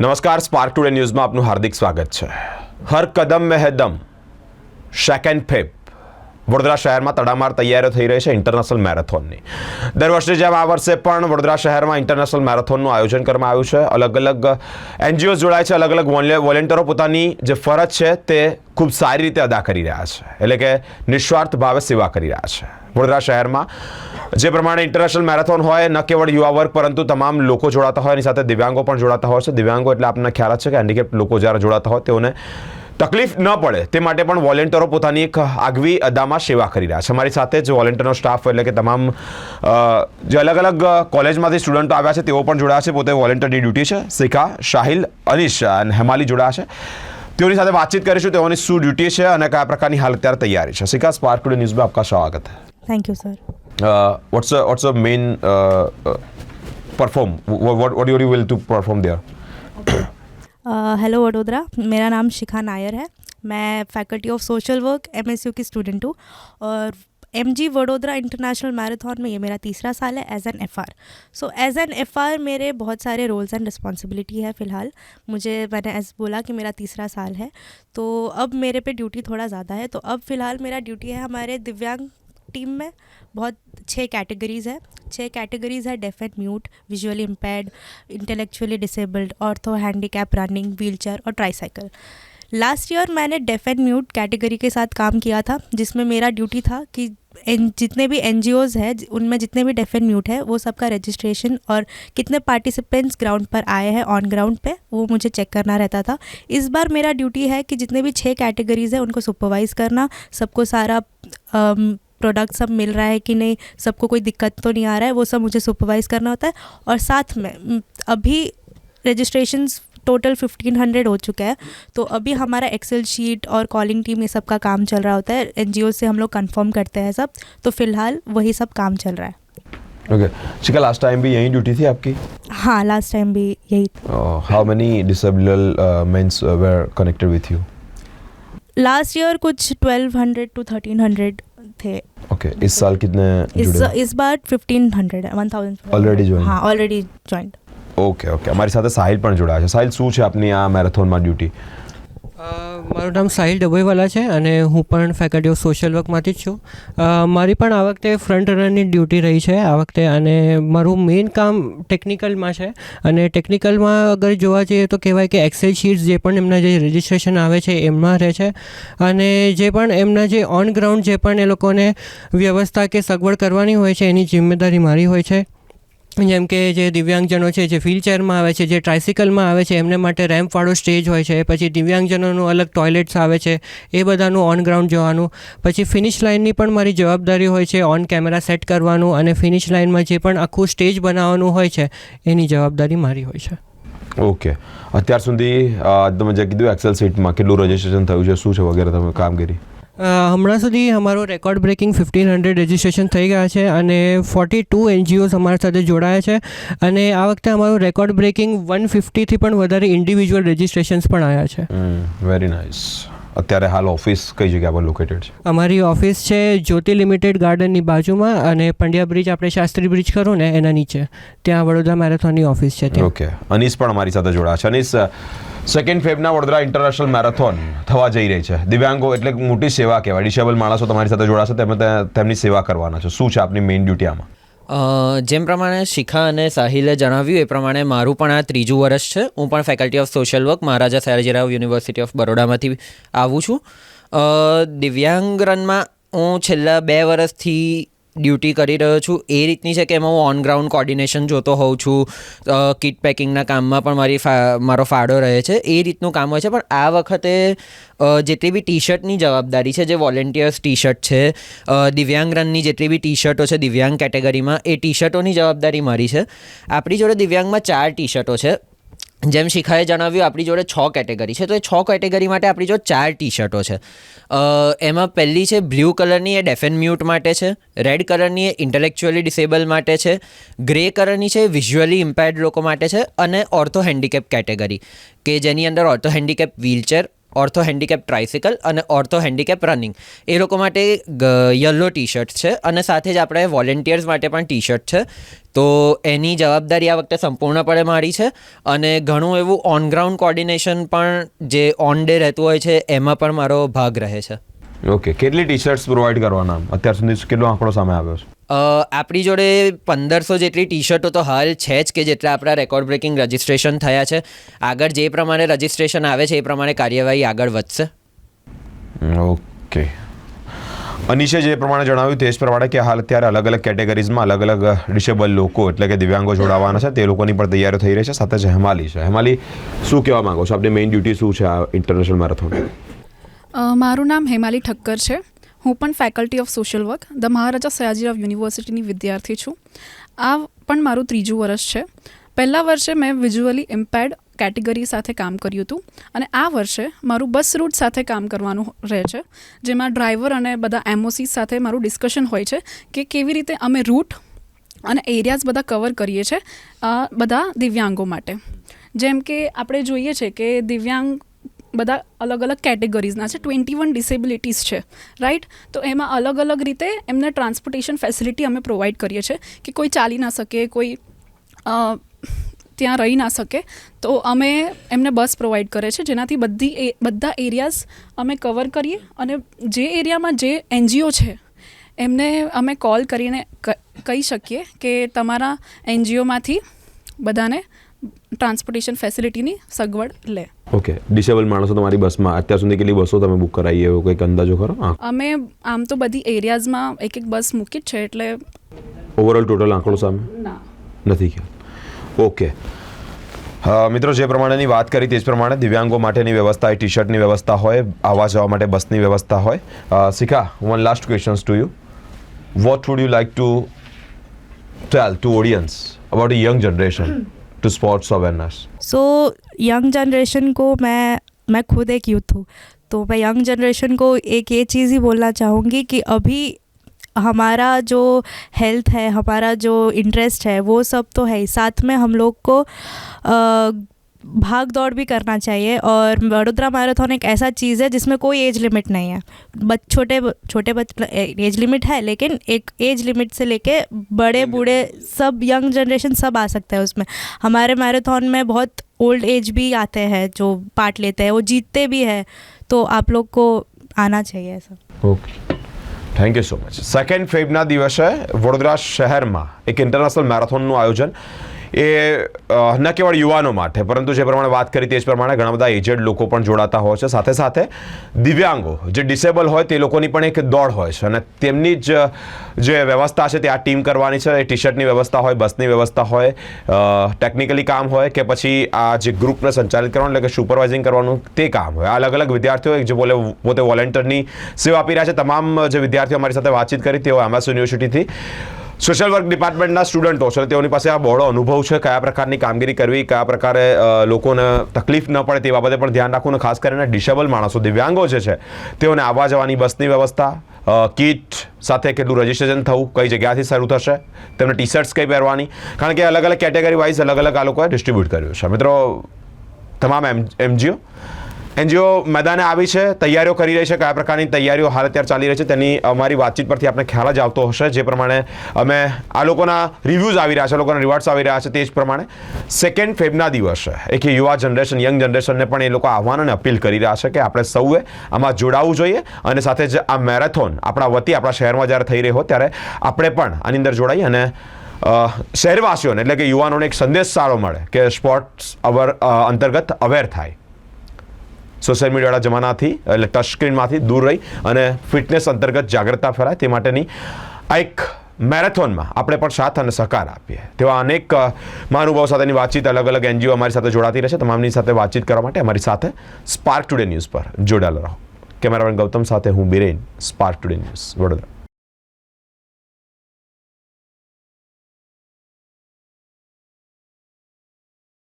નમસ્કાર spark today ન્યૂઝમાં આપનું હાર્દિક સ્વાગત છે. હર કદમ મેં હે દમ. સેકન્ડ ફેબ વડોદરા શહેરમાં તડામાર તૈયારીઓ થઈ રહી છે ઇન્ટરનેશનલ મેરેથોનની. દર વર્ષે જેમ આ વર્ષે પણ વડોદરા શહેરમાં ઇન્ટરનેશનલ મેરેથોનનું આયોજન કરવામાં આવ્યું છે. અલગ અલગ એનજીઓ જોડાય છે, અલગ અલગ વોલેન્ટિયરો પોતાની જે ફરજ છે તે ખૂબ સારી રીતે અદા કરી રહ્યા છે. એટલે કે નિસ્વાર્થ ભાવે સેવા કરી રહ્યા છે. વડોદરા શહેરમાં જે પ્રમાણે ઇન્ટરનેશનલ મેરેથોન હોય, ન કેવળ યુવા વર્ગ, પરંતુ તમામ લોકો જોડાતા હોય. એની સાથે દિવ્યાંગો પણ જોડાતા હોય છે. દિવ્યાંગો એટલે આપણને ખ્યાલ છે કે હેન્ડીકેપ લોકો જ્યારે જોડાતા હોય તેઓને તકલીફ ન પડે તે માટે પણ વોલેન્ટરો પોતાની એક આગવી અદામાં સેવા કરી રહ્યા છે. અમારી સાથે જ વોલેન્ટરનો સ્ટાફ એટલે કે તમામ જે અલગ અલગ કોલેજમાંથી સ્ટુડન્ટો આવ્યા છે તેઓ પણ જોડાયા છે. પોતે વોલેન્ટરની ડ્યુટી છે. શિખા શાહિલ અનિશ અને હેમાલી જોડાયા છે. તેઓની સાથે વાતચીત કરીશું. તેઓની શું ડ્યુટી છે અને કયા પ્રકારની હાલ અત્યારે તૈયારી છે. શિખા સ્પાર્ક ટુડે ન્યૂઝમાં આપકા સ્વાગત હૈ. Thank you sir what's what's main perform what what you will to perform there hello Vadodara, मेरा नाम शिखा नायर है। मैं faculty of social work MSU की स्टूडेंट हूँ और M G Vadodara international marathon में ये मेरा तीसरा साल है as N F R so as N F R मेरे बहुत सारे रोल्स एंड रिस्पॉन्सिबिलिटी है फ़िलहाल। मुझे, मैंने ऐसे बोला कि मेरा तीसरा साल है। तो अब मेरे पे ड्यूटी थोड़ा ज़्यादा है। तो अब फ़िलहाल मेरा ड्यूटी है हमारे दिव्यांग टीम में बहुत छः कैटेगरीज़ है। छः कैटेगरीज़ है deaf and mute visually impaired intellectually disabled ortho handicap running wheelchair और ट्राईसाइकिल लास्ट ईयर मैंने डेफ एंड म्यूट कैटेगरी के साथ काम किया था, जिसमें मेरा ड्यूटी था कि जितने भी एन जी है, ज- उनमें जितने भी डेफ एंड म्यूट है, वो सबका रजिस्ट्रेशन और कितने पार्टिसिपेंट्स ग्राउंड पर आए हैं ऑन ग्राउंड पे, वो मुझे चेक करना रहता था। इस बार मेरा ड्यूटी है कि जितने भी छः कैटेगरीज़ है, उनको सुपरवाइज़ करना, सबको सारा प्रोडक्ट सब मिल रहा है कि नहीं सबको कोई दिक्कत तो नहीं आ रहा है वो सब मुझे सुपरवाइज़ करना होता है। और साथ में अभी रजिस्ट्रेशंस टोटल फिफ्टीन हंड्रेड हो चुका है तो अभी हमारा एक्सेल शीट और कॉलिंग टीम ये सब का काम चल रहा होता है। एनजीओ से हम लोग कन्फर्म करते हैं सब तो फ़िलहाल वही सब काम चल रहा है। Okay. शिखा लास्ट टाइम भी यही ड्यूटी थी आपकी? हाँ लास्ट टाइम भी यही। How many disable mens were connected with you last year कुछ twelve hundred to thirteen hundred थे ओके इस साल कितने इस जुड़े इस बार फिफ्टीन हंड्रेड है वन थाउजेंड Already joined. हाँ ऑलरेडी ज्वाइंट ઓકે ઓકે અમારી સાથે સાહિલ પણ જોડાયા છે સાહિલ શું છે આપની આ મેરેથોનમાં ડ્યુટી અ, મારું નામ સાહિલ ડબોઈવાલા છે અને હું પણ ફેકલ્ટી ઓફ સોશિયલ વર્કમાંથી જ છું. મારી પણ આ વખતે ફ્રન્ટ રનરની ડ્યુટી રહી છે આ વખતે અને મારું મેઇન કામ ટેકનિકલમાં છે અને ટેકનિકલમાં અગર જોવા જઈએ તો કહેવાય કે એક્સેલ શીટ્સ જે પણ એમના જે રજિસ્ટ્રેશન આવે છે એમાં રહે છે અને જે પણ એમના જે ઓન ગ્રાઉન્ડ જે પણ એ લોકોને વ્યવસ્થા કે સગવડ કરવાની હોય છે એની જિમ્મેદારી મારી હોય છે. જેમ કે જે દિવ્યાંગજનો છે, જે વ્હીલચેરમાં આવે છે, જે ટ્રાયસિકલમાં આવે છે, એમને માટે રેમ્પવાળો સ્ટેજ હોય છે, પછી દિવ્યાંગજનોનું અલગ ટોયલેટ્સ આવે છે, એ બધાનું ઓન ગ્રાઉન્ડ જોવાનું, પછી ફિનિશ લાઇનની પણ મારી જવાબદારી હોય છે ઓન કેમેરા સેટ કરવાનું અને ફિનિશ લાઇનમાં જે પણ આખું સ્ટેજ બનાવવાનું હોય છે, એની જવાબદારી મારી હોય છે. ઓકે અત્યાર સુધી તમે જે કીધું એક્સેલ સીટમાં કેટલું રજિસ્ટ્રેશન થયું છે, શું છે વગેરે તમે કામગીરી? હમણાં સુધી અમારો record breaking fifteen hundred registration થઈ ગયા છે અને ફોર્ટી ટુ એનજીઓઝ અમારા સાથે જોડાયા છે અને આ વખતે અમારું રેકોર્ડ બ્રેકિંગ વન ફિફ્ટીથી પણ વધારે ઇન્ડિવિજ્યુઅલ રજિસ્ટ્રેશન્સ પણ આવ્યા છે. વેરી નાઇસ અત્યારે હાલ ઓફિસ કઈ જગ્યા પર લોકેટેડ છે? અમારી ઓફિસ છે જ્યોતિ લિમિટેડ ગાર્ડનની બાજુમાં અને પંડ્યા બ્રિજ આપણે શાસ્ત્રી બ્રિજ ખરું ને એના નીચે. ત્યાં વડોદરા મેરેથોનની ઓફિસ છે ઓકે અનીસ પણ અમારી સાથે જોડાયા છે. અનીસ સેકન્ડ ફેબના વડોદરા ઇન્ટરનેશનલ મેરેથોન થવા જઈ રહી છે. દિવ્યાંગો એટલે મોટી સેવા કહેવાય. ડિસેબલ માણસો તમારી સાથે જોડાશે તેમને તેમની સેવા કરવાના છે. શું છે આપની મેઇન ડ્યુટી આમાં? જેમ પ્રમાણે શિખા અને સાહિલે જણાવ્યું, એ પ્રમાણે મારું પણ આ ત્રીજું વર્ષ છે. હું પણ faculty of social work Maharaja Sayajirao university of બરોડામાંથી આવું છું. દિવ્યાંગ રનમાં હું છેલ્લા બે વર્ષથી ડ્યુટી કરી રહ્યો છું. એ રીતની છે કે એમાં હું ઓન ગ્રાઉન્ડ કોર્ડિનેશન જોતો હોઉં છું. કિટ પેકિંગના કામમાં પણ મારી મારો ફાળો રહે છે. એ રીતનું કામ હોય છે. પણ આ વખતે જેટલી બી ટી શર્ટની જવાબદારી છે, જે વોલેન્ટિયર્સ ટી શર્ટ છે દિવ્યાંગ રનની જેટલી બી ટી શર્ટો છે, દિવ્યાંગ કેટેગરીમાં, એ ટી શર્ટોની જવાબદારી મારી છે. આપણી જોડે દિવ્યાંગમાં ચાર ટી શર્ટો છે. જેમ શિખાએ જણાવ્યું, આપણી જોડે છ કેટેગરી છે. તો એ છ કેટેગરી માટે આપણી જોડે ચાર ટી શર્ટો છે એમાં પહેલી છે બ્લુ કલરની, એ ડેફ એન્ડ મ્યુટ માટે છે. રેડ કલરની, એ ઇન્ટેલેક્ચ્યુઅલી ડિસેબલ માટે છે. ગ્રે કલરની છે વિઝ્યુઅલી ઇમ્પેર્ડ લોકો માટે છે. અને ઓર્થો હેન્ડીકેપ કેટેગરી, કે જેની અંદર ortho handicap, wheelchair ortho handicap tricycle અને ઓર્થો હેન્ડીકેપ રનિંગ. એ લોકો માટે યલો ટી શર્ટ છે અને સાથે જ આપણે વોલેન્ટિયર્સ માટે પણ ટી શર્ટ છે. તો એની જવાબદારી આ વખતે સંપૂર્ણપણે મારી છે અને ઘણું એવું ઓન ગ્રાઉન્ડ કોર્ડિનેશન પણ જે ઓન ડે રહેતું હોય છે, એમાં પણ મારો ભાગ રહે છે. ઓકે કેટલી ટી શર્ટ્સ પ્રોવાઈડ કરવાના? અત્યાર સુધી કેટલો આંકડો સામે આવ્યો છે? આપણી જોડે પંદરસો જેટલી ટી શર્ટો તો હાલ છે જ કે જેટલા આપણા રેકોર્ડ બ્રેકિંગ રજિસ્ટ્રેશન થયા છે. આગળ જે પ્રમાણે રજિસ્ટ્રેશન આવે છે એ પ્રમાણે કાર્યવાહી આગળ વધશે. ઓકે અનિશે જે પ્રમાણે જણાવ્યું તે જ પ્રમાણે કે હાલ અત્યારે અલગ અલગ કેટેગરીઝમાં અલગ અલગ ડિસેબલ લોકો એટલે કે દિવ્યાંગો જોડાવાના છે તે લોકોની પણ તૈયારીઓ થઈ રહી છે સાથે જ હેમાલી છે. હેમાલી શું કહેવા માગો છો? આપની મેઇન ડ્યુટી શું છે આ ઇન્ટરનેશનલ મેરેથોન મારું નામ હેમાલી ઠક્કર છે. હું પણ faculty of social work the Maharaja Sayajirao યુનિવર્સિટીની વિદ્યાર્થી છું. આ પણ મારું ત્રીજું વર્ષ છે. પહેલાં વર્ષે મેં વિઝ્યુઅલી ઇમ્પેર્ડ કેટેગરી સાથે કામ કર્યું હતું અને આ વર્ષે મારું બસ રૂટ સાથે કામ કરવાનું રહે છે, જેમાં ડ્રાઈવર અને બધા એમઓસી સાથે મારું ડિસ્કશન હોય છે કે કેવી રીતે અમે રૂટ અને એરિયાઝ બધા કવર કરીએ છીએ બધા દિવ્યાંગો માટે. જેમ કે આપણે જોઈએ છે કે દિવ્યાંગ બધા અલગ અલગ કેટેગરીઝના છે. ટ્વેન્ટી વન ડિસેબિલિટીઝ છે. રાઈટ તો એમાં અલગ અલગ રીતે એમને ટ્રાન્સપોર્ટેશન ફેસિલિટી અમે પ્રોવાઈડ કરીએ છીએ કે કોઈ ચાલી ના શકે, કોઈ ત્યાં રહી ના શકે. તો અમે એમને બસ પ્રોવાઈડ કરે છે. જેનાથી બધી એ, બધા એરિયાઝ અમે કવર કરીએ અને જે એરિયામાં જે એનજીઓ છે, એમને અમે કોલ કરીને કહી શકીએ કે તમારા એનજીઓમાંથી બધાને ટ્રાન્સપોર્ટેશન ફેસિલિટીની સગવડ લે ઓકે ડિસેબલ માણસો તમારી બસમાં અત્યાર સુધી કેટલી બસો તમે બુક કરાવી એવો કંઈક અંદાજો ખરો અમે આમ તો બધી એરિયાઝમાં એક એક બસ મૂકી જ છે એટલે ઓવરઓલ ટોટલ આંકડો સામે નથી ખ્યાલ ઓકે મિત્રો જે પ્રમાણેની વાત કરી તે જ પ્રમાણે દિવ્યાંગો માટેની વ્યવસ્થા ટી શર્ટની વ્યવસ્થા હોય આવવા જવા માટે બસની વ્યવસ્થા હોય Shikha one last questions to you what would you like to tell to audience about a young generation to sports awareness so young generation को मैं मैं खुद एक यूथ हूँ। तो मैं यंग जनरेशन को एक ये चीज़ ही बोलना चाहूँगी कि अभी हमारा जो हेल्थ है हमारा जो इंटरेस्ट है वो सब तो है। साथ में हम लोग को अ, भाग दौड़ भी करना चाहिए और वडोदरा मैराथन एक ऐसा चीज़ है जिसमें कोई एज लिमिट नहीं है बच छोटे छोटे बच एज लिमिट है लेकिन एक एज लिमिट से लेके बड़े बूढ़े सब यंग जनरेशन सब आ सकता है उसमें हमारे मैराथन में बहुत ओल्ड एज भी आते हैं जो पार्ट लेते हैं वो जीतते भी हैं तो आप लोग को आना चाहिए ऐसा okay thank you so much second ફેબના દિવસે વડોદરા શહેરમાં એક ઇન્ટરનેશનલ મેરેથોનનું આયોજન એ ન કેવળ યુવાનો માટે, પરંતુ જે પ્રમાણે વાત કરી તે જ પ્રમાણે ઘણા બધા એજેડ લોકો પણ જોડાતા હોય છે. સાથે સાથે દિવ્યાંગો, જે ડિસેબલ હોય તે લોકોની પણ એક દોડ હોય છે. અને તેમની જ, જે વ્યવસ્થા છે તે આ ટીમ કરવાની છે. એ ટી શર્ટની વ્યવસ્થા હોય બસની વ્યવસ્થા હોય ટેકનિકલી કામ હોય કે પછી આ જે ગ્રુપને સંચાલિત કરવાનું, એટલે કે સુપરવાઇઝિંગ કરવાનું, તે કામ હોય. અલગ અલગ વિદ્યાર્થીઓ જે બોલે, પોતે વોલેન્ટિયરની સેવા આપી રહ્યા છે. તમામ જે વિદ્યાર્થીઓ અમારી સાથે વાતચીત કરી, તેઓ એમએસ યુનિવર્સિટીથી સોશિયલ વર્ક ડિપાર્ટમેન્ટના સ્ટુડન્ટો છે તેઓની પાસે આ બહોળો અનુભવ છે, કયા પ્રકારની કામગીરી કરવી, કયા પ્રકારે લોકોને તકલીફ ન પડે તે બાબતે પણ ધ્યાન રાખવું ખાસ કરીને ડિસેબલ માણસો, દિવ્યાંગો જે છે, તેઓને આવવા જવાની બસની વ્યવસ્થા કીટ સાથે કેટલું રજિસ્ટ્રેશન થવું, કઈ જગ્યાથી શરૂ થશે, તેમને ટી શર્ટ્સ કઈ પહેરવાની, કારણ કે અલગ અલગ કેટેગરી વાઇઝ અલગ અલગ આ લોકોએ ડિસ્ટ્રીબ્યુટ કર્યું છે. મિત્રો, તમામ એમ એનજીઓ એનજીઓ મેદાને આવી છે, તૈયારીઓ કરી રહી છે કયા પ્રકારની તૈયારીઓ હાલ અત્યારે ચાલી રહી છે. તેની અમારી વાતચીત પરથી આપણે ખ્યાલ જ આવતો હશે. જે પ્રમાણે, અમે આ લોકોના રિવ્યૂઝ આવી રહ્યા છે લોકોના રિવાર્ડ્સ આવી રહ્યા છે તે જ પ્રમાણે સેકન્ડ ફેબના દિવસે એક યુવા જનરેશન યંગ જનરેશનને પણ એ લોકો આહવાન અને અપીલ કરી રહ્યા છે કે આપણે સૌએ આમાં જોડાવવું જોઈએ અને સાથે જ આ મેરેથોન આપણા વતી, આપણા શહેરમાં જ્યારે થઈ રહ્યો હોય ત્યારે આપણે પણ આની અંદર જોડાઈ અને શહેરવાસીઓને એટલે કે યુવાનોને એક સંદેશ સારો મળે કે સ્પોર્ટ્સ અવર અંતર્ગત અવેર થાય. સોશિયલ મીડિયાવાળા જમાનાથી, એટલે ટચ સ્ક્રીનમાંથી દૂર રહી અને ફિટનેસ અંતર્ગત જાગૃતતા ફેલાય તે માટેની આ એક મેરેથોનમાં આપણે પણ સાથ અને સહકાર આપીએ. તેવા અનેક મહાનુભાવો સાથેની વાતચીત અલગ અલગ એનજીઓ અમારી સાથે જોડાતી રહેશે. તમામની સાથે વાતચીત કરવા માટે અમારી સાથે સ્પાર્ક ટુડે ન્યૂઝ પર જોડાયેલા રહો. કેમેરામેન ગૌતમ સાથે હું Biren spark today news Vadodara.